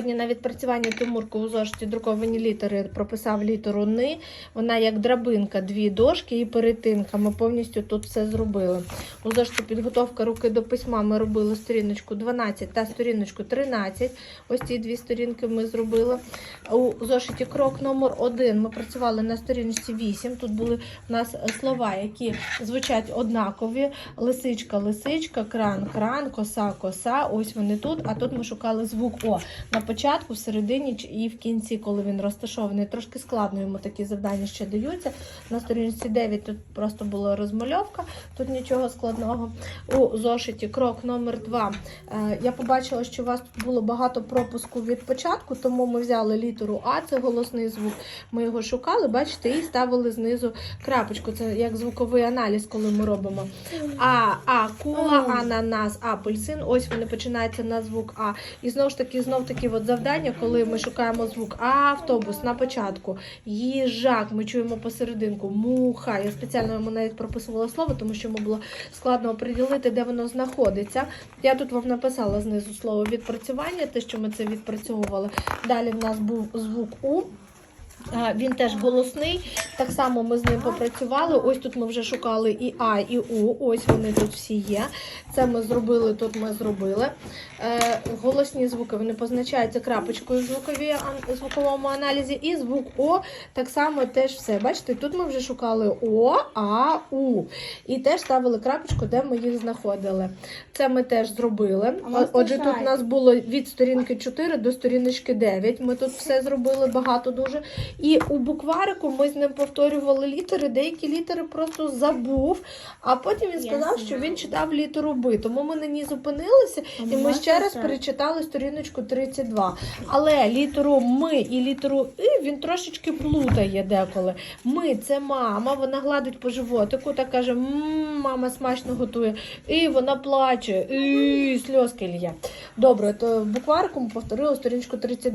Сьогодні на відпрацюванні Тимурко у зошиті друковані літери прописав літеру Ни. Вона як драбинка, дві дошки і перетинка. Ми повністю тут все зробили. У зошиті підготовка руки до письма ми робили сторіночку 12 та сторіночку 13. Ось ці дві сторінки ми зробили. У зошиті крок номер 1 ми працювали на сторіночці 8. Тут були у нас слова, які звучать однакові. Лисичка, лисичка, кран, кран, коса, коса. Ось вони тут. А тут ми шукали звук О початку, в середині і в кінці, коли він розташований. Трошки складно йому такі завдання ще даються. На сторінці 9 тут просто була розмальовка, тут нічого складного. У зошиті крок номер 2 Я побачила, що у вас тут було багато пропуску від початку, тому ми взяли літеру А, це голосний звук. Ми його шукали, бачите, і ставили знизу крапочку. Це як звуковий аналіз, коли ми робимо. А, акула, ананас, апельсин. Ось вони починаються на звук А. І знову ж таки, знов таки от завдання, коли ми шукаємо звук автобус на початку, їжак, ми чуємо посерединку, муха. Я спеціально йому навіть прописувала слово, тому що йому було складно оприділити, де воно знаходиться. Я тут вам написала знизу слово відпрацювання, те, що ми це відпрацьовували. Далі в нас був звук У. Він теж голосний. Так само ми з ним попрацювали. Ось тут ми вже шукали і А, і У. Ось вони тут всі є. Це ми зробили, тут ми зробили. Е, голосні звуки вони позначаються крапочкою в звуковому аналізі. І звук О так само теж все. Бачите, тут ми вже шукали О, А, У. І теж ставили крапочку, де ми їх знаходили. Це ми теж зробили. Отже, тут у нас було від сторінки 4 до сторіночки 9. Ми тут все зробили багато дуже. І у букварику ми з ним повторювали літери. Деякі літери просто забув. А потім він сказав, що він читав літеру Б. Тому ми на ній зупинилися, і ми ще раз перечитали сторіночку 32. Але літеру ми і літеру І він трошечки плутає деколи. Ми це мама, вона гладить по животику та каже: «М, мама смачно готує. І вона плаче, і сльозки лє. Добре, то в букварику ми повторили сторіночку 32.